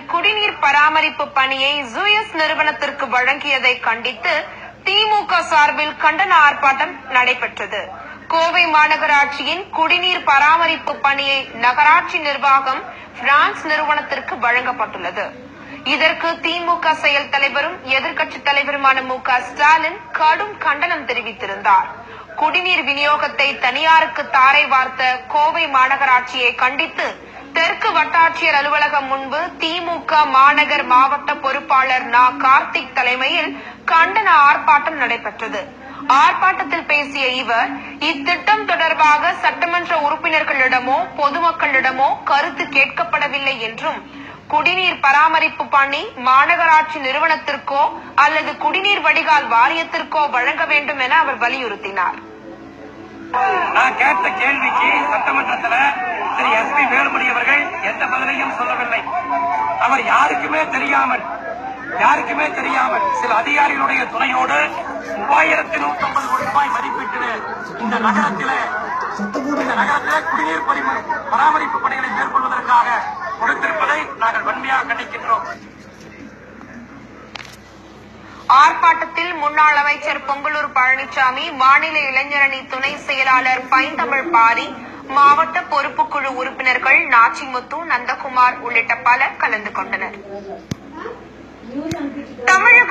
குடிநீர் பராமரிப்பு பணியை ஜூயஸ் நிறுவனத்திற்கு வழங்கியதை கண்டித்து திமுக சார்பில் கண்டன ஆர்ப்பாட்டம் நடைபெற்றது. கோவை மாநகராட்சியின் குடிநீர் பராமரிப்பு பணியை நகராட்சி நிர்வாகம் பிரான்ஸ் நிறுவனத்திற்கு வழங்கப்பட்டுள்ளது. இதற்கு திமுக செயல் தலைவரும் எதிர்க்கட்சித் தலைவருமான மு ஸ்டாலின் கடும் கண்டனம் தெரிவித்திருந்தார். குடிநீர் விநியோகத்தை தனியாருக்கு தாரை வார்த்த கோவை மாநகராட்சியை கண்டித்து தெற்கு வட்டாட்சியர் அலுவலகம் முன்பு திமுக மாநகர் மாவட்ட பொறுப்பாளர் நா. கார்த்திக் தலைமையில் கண்டன ஆர்ப்பாட்டம் நடைபெற்றது. ஆர்ப்பாட்டத்தில் பேசிய இவர் இத்திட்டம் தொடர்பாக சட்டமன்ற உறுப்பினர்களிடமோ பொதுமக்களிடமோ கருத்து கேட்கப்படவில்லை என்றும் குடிநீர் பராமரிப்பு பணி மாநகராட்சி நிறுவனத்திற்கோ அல்லது குடிநீர் வடிகால் வாரியத்திற்கோ வழங்க வேண்டும் என அவர் வலியுறுத்தினார். நான் கேட்ட கேள்விக்கு சட்டமன்றத்துல எந்த பதிலையும் சொல்லவில்லை. அவர் யாருக்குமே தெரியாமல் யாருக்குமே தெரியாமல் சில அதிகாரிகளுடைய துணையோடு மூவாயிரத்தி நூத்தி ஐம்பது கோடி ரூபாய் மதிப்பீட்டில் இந்த நகரத்திலே இந்த நகரத்திலே குடிநீர் பரிம- பராமரிப்பு பணிகளை மேற்கொள்வதற்காக கொடுத்திருப்பதை நாங்கள் வன்மையாக கண்டிக்கின்றோம். ஆர்ப்பாட்டத்தில் முன்னாள் அமைச்சர் பொங்கலூர் பழனிசாமி மாநில இளைஞரணி துணை செயலாளர் பைந்தமிழ் பாரி மாவட்ட பொறுப்புக்குழு உறுப்பினர்கள் நாச்சிமுத்து நந்தகுமார் உள்ளிட்ட பலர் கலந்து கொண்டனர். தமிழக